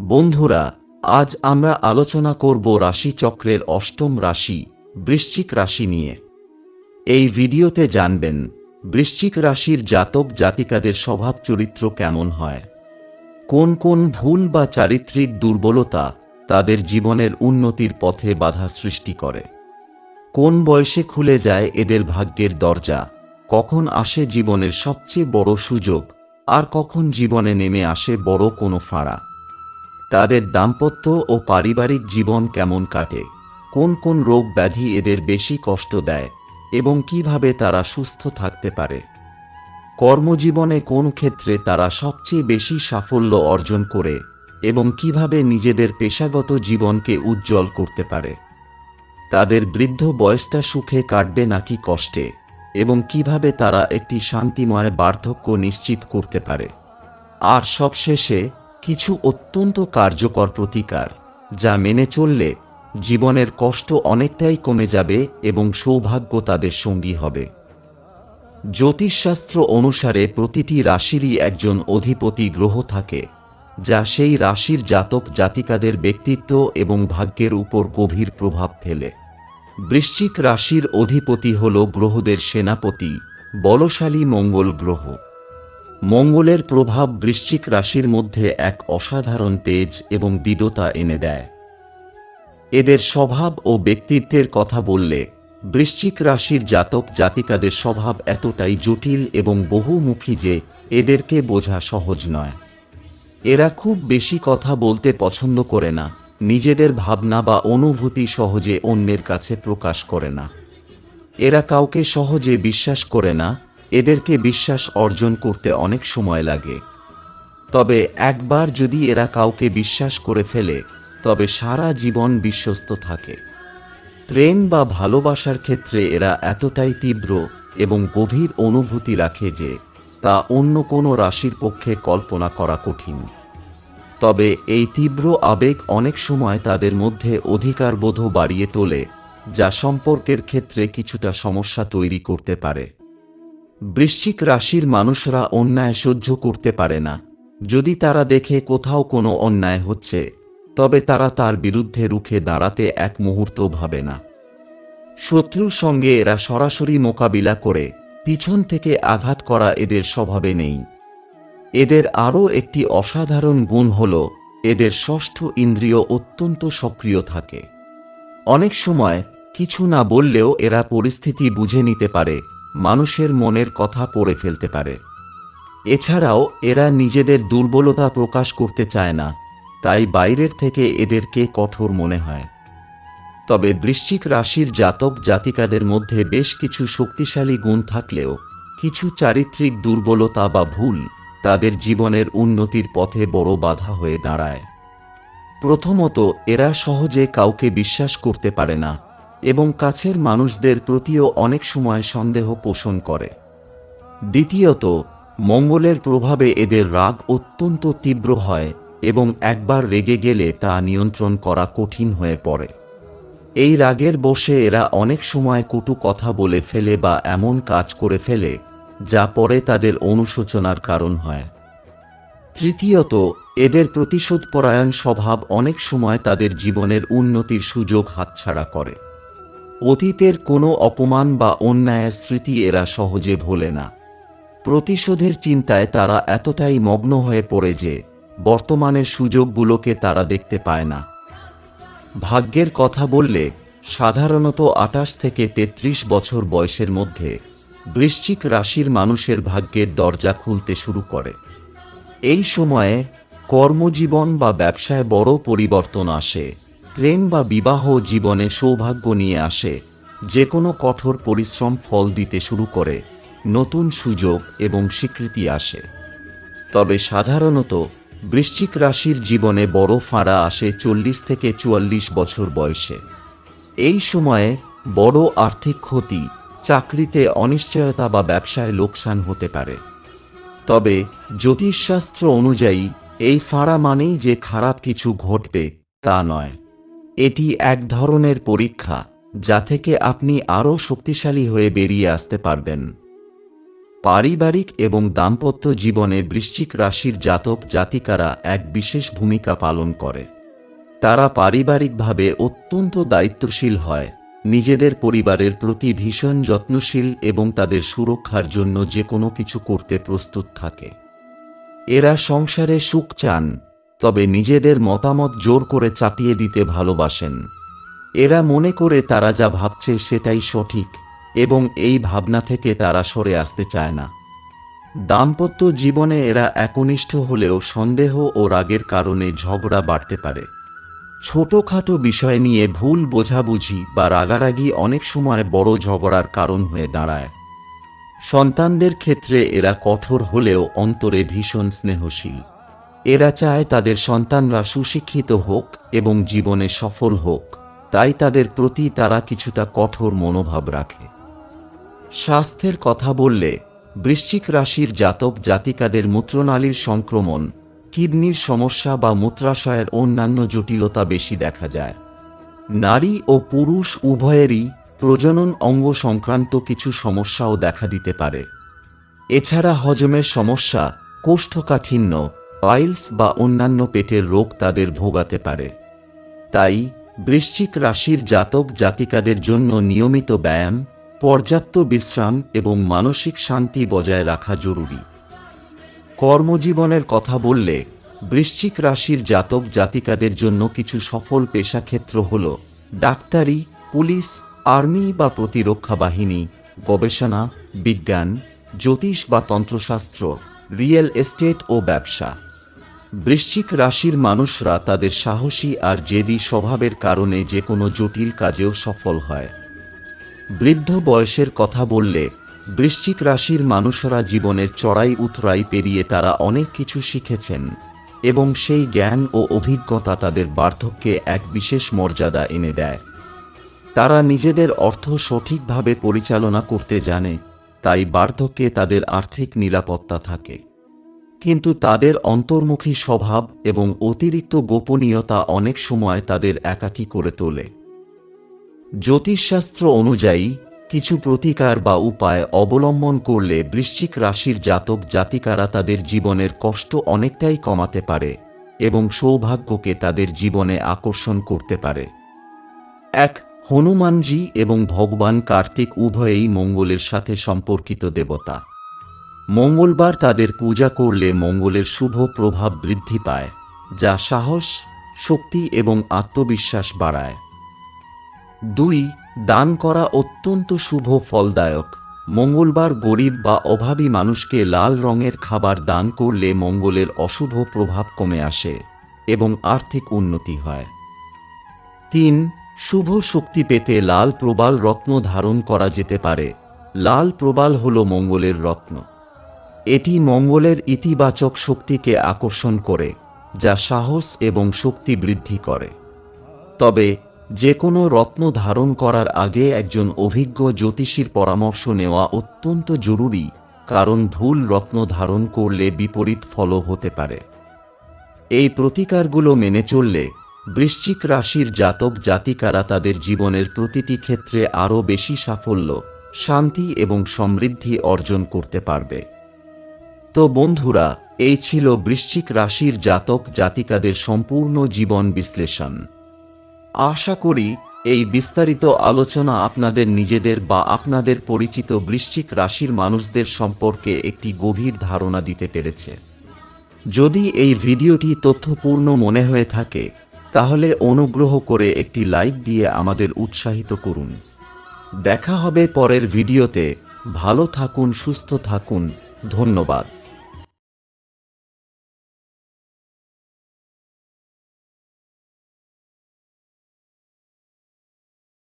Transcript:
বন্ধুরা, আজ আমরা আলোচনা করব রাশিচক্রের অষ্টম রাশি, বৃশ্চিক রাশি নিয়ে। এই ভিডিওতে জানবেন, বৃশ্চিক রাশির জাতক জাতিকাদের স্বভাব চরিত্র কেমন হয়? কোন কোন ভুল বা চারিত্রিক দুর্বলতা তাদের জীবনের উন্নতির পথে বাধা সৃষ্টি করে? কোন বয়সে খুলে যায় এদের ভাগ্যের দরজা? কখন আসে জীবনের সবচেয়ে বড় সুযোগ? আর কখন জীবনে নেমে আসে বড় কোনো ফাঁড়া? তাদের দাম্পত্য ও পারিবারিক জীবন কেমন কাটে? কোন কোন রোগ ব্যাধি এদের বেশি কষ্ট দেয়? এবং কীভাবে তারা সুস্থ থাকতে পারে? কর্মজীবনে কোন ক্ষেত্রে তারা সবচেয়ে বেশি সাফল্য অর্জন করে? এবং কীভাবে নিজেদের পেশাগত জীবনকে উজ্জ্বল করতে পারে? তাদের বৃদ্ধ বয়সটা সুখে কাটবে নাকি কষ্টে? এবং কীভাবে তারা একটি শান্তিময় বার্ধক্য নিশ্চিত করতে পারে? আর সবশেষে কিছু অত্যন্ত কার্যকর প্রতিকার, যা মেনে চললে জীবনের কষ্ট অনেকটাই কমে যাবে এবং সৌভাগ্য তাদের সঙ্গী হবে। জ্যোতিষশাস্ত্র অনুসারে প্রতিটি রাশিরই একজন অধিপতি গ্রহ থাকে, যা সেই রাশির জাতক জাতিকাদের ব্যক্তিত্ব এবং ভাগ্যের উপর গভীর প্রভাব ফেলে। বৃশ্চিক রাশির অধিপতি হল গ্রহদের সেনাপতি, বলশালী মঙ্গল গ্রহ। মঙ্গলের প্রভাব বৃশ্চিক রাশির মধ্যে এক অসাধারণ তেজ এবং দৃঢ়তা এনে দেয়। এদের স্বভাব ও ব্যক্তিত্বের কথা বললে বৃশ্চিক রাশির জাতক জাতিকাদের স্বভাব এতটাই জটিল এবং বহুমুখী যে এদেরকে বোঝা সহজ নয়। এরা খুব বেশি কথা বলতে পছন্দ করে না, নিজেদের ভাবনা বা অনুভূতি সহজে অন্যের কাছে প্রকাশ করে না। এরা কাউকে সহজে বিশ্বাস করে না এদেরকে বিশ্বাস অর্জন করতে অনেক সময় লাগে। তবে একবার যদি এরা কাউকে বিশ্বাস করে ফেলে, তবে সারা জীবন বিশ্বস্ত থাকে। প্রেম বা ভালোবাসার ক্ষেত্রে এরা এতটাই তীব্র এবং গভীর অনুভূতি রাখে যে তা অন্য কোনো রাশির পক্ষে কল্পনা করা কঠিন। তবে এই তীব্র আবেগ অনেক সময় তাদের মধ্যে অধিকারবোধ বাড়িয়ে তোলে, যা সম্পর্কের ক্ষেত্রে কিছুটা সমস্যা তৈরি করতে পারে। বৃশ্চিক রাশির মানুষরা অন্যায় সহ্য করতে পারে না। যদি তারা দেখে কোথাও কোনো অন্যায় হচ্ছে, তবে তারা তার বিরুদ্ধে রুখে দাঁড়াতে এক মুহূর্ত ভাবে না। শত্রুর সঙ্গে এরা সরাসরি মোকাবিলা করে পিছন থেকে আঘাত করা এদের স্বভাবে নেই। এদের আরও একটি অসাধারণ গুণ হল, এদের ষষ্ঠ ইন্দ্রিয় অত্যন্ত সক্রিয় থাকে। অনেক সময় কিছু না বললেও এরা পরিস্থিতি বুঝে নিতে পারে। মানুষের মনের কথা পড়ে ফেলতে পারে। এছাড়াও এরা নিজেদের দুর্বলতা প্রকাশ করতে চায় না, তাই বাইরের থেকে এদেরকে কঠোর মনে হয়। তবে বৃশ্চিক রাশির জাতক জাতিকাদের মধ্যে বেশ কিছু শক্তিশালী গুণ থাকলেও, কিছু চারিত্রিক দুর্বলতা বা ভুল তাদের জীবনের উন্নতির পথে বড় বাধা হয়ে দাঁড়ায়। প্রথমত, এরা সহজে কাউকে বিশ্বাস করতে পারে না এবং কাছের মানুষদের প্রতিও অনেক সময় সন্দেহ পোষণ করে। দ্বিতীয়ত, মঙ্গলের প্রভাবে এদের রাগ অত্যন্ত তীব্র হয় এবং একবার রেগে গেলে তা নিয়ন্ত্রণ করা কঠিন হয়ে পড়ে। এই রাগের বসে এরা অনেক সময় কটু কথা বলে ফেলে বা এমন কাজ করে ফেলে, যা পরে তাদের অনুশোচনার কারণ হয়। তৃতীয়ত, এদের প্রতিশোধপরায়ণ স্বভাব অনেক সময় তাদের জীবনের উন্নতির সুযোগ হাতছাড়া করে। অতীতের কোনো অপমান বা অন্যায়ের স্মৃতি এরা সহজে ভোলে না। প্রতিশোধের চিন্তায় তারা এতটাই মগ্ন হয়ে পড়ে যে, বর্তমানের সুযোগগুলোকে তারা দেখতে পায় না। ভাগ্যের কথা বললে, সাধারণত আটাশ থেকে ৩৩ বছর বয়সের মধ্যে, বৃশ্চিক রাশির মানুষের ভাগ্যের দরজা খুলতে শুরু করে। এই সময়ে কর্মজীবন বা ব্যবসায় বড় পরিবর্তন আসে। প্রেম বা বিবাহ জীবনে সৌভাগ্য নিয়ে আসে। যে কোনো কঠোর পরিশ্রম ফল দিতে শুরু করে, নতুন সুযোগ এবং স্বীকৃতি আসে। তবে সাধারণত বৃশ্চিক রাশির জীবনে বড় ফাঁড়া আসে চল্লিশ থেকে চুয়াল্লিশ বছর বয়সে। এই সময়ে বড় আর্থিক ক্ষতি, চাকরিতে অনিশ্চয়তা বা ব্যবসায় লোকসান হতে পারে। তবে জ্যোতিষশাস্ত্র অনুযায়ী এই ফাঁড়া মানেই যে খারাপ কিছু ঘটবে তা নয়। এটি এক ধরনের পরীক্ষা, যা থেকে আপনি আরও শক্তিশালী হয়ে বেরিয়ে আসতে পারবেন। পারিবারিক এবং দাম্পত্য জীবনে বৃশ্চিক রাশির জাতক জাতিকারা এক বিশেষ ভূমিকা পালন করে। তারা পারিবারিকভাবে অত্যন্ত দায়িত্বশীল হয়, নিজেদের পরিবারের প্রতি ভীষণ যত্নশীল এবং তাদের সুরক্ষার জন্য যে কোনো কিছু করতে প্রস্তুত থাকে। এরা সংসারে সুখ চান তবে নিজেদের মতামত জোর করে চাপিয়ে দিতে ভালোবাসেন। এরা মনে করে তারা যা ভাবছে সেটাই সঠিক এবং এই ভাবনা থেকে তারা সরে আসতে চায় না। দাম্পত্য জীবনে এরা একনিষ্ঠ হলেও সন্দেহ ও রাগের কারণে ঝগড়া বাড়তে পারে। ছোটখাটো বিষয় নিয়ে ভুল বোঝাবুঝি বা রাগারাগি অনেক সময় বড় ঝগড়ার কারণ হয়ে দাঁড়ায়। সন্তানদের ক্ষেত্রে এরা কঠোর হলেও অন্তরে ভীষণ স্নেহশীল। এরা চায় তাদের সন্তানরা সুশিক্ষিত হোক এবং জীবনে সফল হোক। তাই তাদের প্রতি তারা কিছুটা কঠোর মনোভাব রাখে। স্বাস্থ্যের কথা বললে, বৃশ্চিক রাশির জাতক জাতিকাদের মূত্রনালীর সংক্রমণ, কিডনির সমস্যা বা মূত্রাশয়ের অন্যান্য জটিলতা বেশি দেখা যায়। নারী ও পুরুষ উভয়েরই প্রজনন অঙ্গ সংক্রান্ত কিছু সমস্যাও দেখা দিতে পারে। এছাড়া হজমের সমস্যা, কোষ্ঠকাঠিন্য পাইলস বা অন্যান্য পেটের রোগ তাদের ভোগাতে পারে। তাই বৃশ্চিক রাশির জাতক জাতিকাদের জন্য নিয়মিত ব্যায়াম, পর্যাপ্ত বিশ্রাম এবং মানসিক শান্তি বজায় রাখা জরুরি। কর্মজীবনের কথা বললে বৃশ্চিক রাশির জাতক জাতিকাদের জন্য কিছু সফল পেশাক্ষেত্র হল ডাক্তারি, পুলিশ, আর্মি বা প্রতিরক্ষা বাহিনী, গবেষণা, বিজ্ঞান, জ্যোতিষ বা তন্ত্রশাস্ত্র, রিয়েল এস্টেট ও ব্যবসা। বৃশ্চিক রাশির মানুষরা তাদের সাহসী আর জেদি স্বভাবের কারণে যে কোনো জটিল কাজেও সফল হয়। বৃদ্ধ বয়সের কথা বললে, বৃশ্চিক রাশির মানুষরা জীবনের চড়াই উতরাই পেরিয়ে তারা অনেক কিছু শিখেছেন এবং সেই জ্ঞান ও অভিজ্ঞতা তাদের বার্ধক্যে এক বিশেষ মর্যাদা এনে দেয়। তারা নিজেদের অর্থ সঠিকভাবে পরিচালনা করতে জানে, তাই বার্ধক্যে তাদের আর্থিক নিরাপত্তা থাকে। কিন্তু তাদের অন্তর্মুখী স্বভাব এবং অতিরিক্ত গোপনীয়তা অনেক সময় তাদের একাকী করে তোলে। জ্যোতিষশাস্ত্র অনুযায়ী, কিছু প্রতিকার বা উপায় অবলম্বন করলে বৃশ্চিক রাশির জাতক জাতিকারা তাদের জীবনের কষ্ট অনেকটাই কমাতে পারে এবং সৌভাগ্যকে তাদের জীবনে আকর্ষণ করতে পারে। এক, হনুমানজি এবং ভগবান কার্তিক উভয়েই মঙ্গলের সাথে সম্পর্কিত দেবতা। মঙ্গলবার তাদের পূজা করলে মঙ্গলের শুভ প্রভাব বৃদ্ধি পায়, যা সাহস, শক্তি এবং আত্মবিশ্বাস বাড়ায়। দুই, দান করা অত্যন্ত শুভ ফলদায়ক। মঙ্গলবার গরিব বা অভাবী মানুষকে লাল রঙের খাবার দান করলে মঙ্গলের অশুভ প্রভাব কমে আসে এবং আর্থিক উন্নতি হয়। তিন, শুভ শক্তি পেতে লাল প্রবাল রত্ন ধারণ করা যেতে পারে। লাল প্রবাল হল মঙ্গলের রত্ন। এটি মঙ্গলের ইতিবাচক শক্তিকে আকর্ষণ করে, যা সাহস এবং শক্তি বৃদ্ধি করে। তবে যে কোনো রত্ন ধারণ করার আগে একজন অভিজ্ঞ জ্যোতিষীর পরামর্শ নেওয়া অত্যন্ত জরুরি, কারণ ভুল রত্ন ধারণ করলে বিপরীত ফলও হতে পারে। এই প্রতিকারগুলো মেনে চললে, বৃশ্চিক রাশির জাতক জাতিকারা তাদের জীবনের প্রতিটি ক্ষেত্রে আরও বেশি সাফল্য, শান্তি এবং সমৃদ্ধি অর্জন করতে পারবে। তো বন্ধুরা, এই ছিল বৃশ্চিক রাশির জাতক জাতিকাদের সম্পূর্ণ জীবন বিশ্লেষণ। আশা করি এই বিস্তারিত আলোচনা আপনাদের নিজেদের বা আপনাদের পরিচিত বৃশ্চিক রাশির মানুষদের সম্পর্কে একটি গভীর ধারণা দিতে পেরেছে। যদি এই ভিডিওটি তথ্যপূর্ণ মনে হয়ে থাকে, তাহলে অনুগ্রহ করে একটি লাইক দিয়ে আমাদের উৎসাহিত করুন। দেখা হবে পরের ভিডিওতে। ভালো থাকুন, সুস্থ থাকুন। ধন্যবাদ।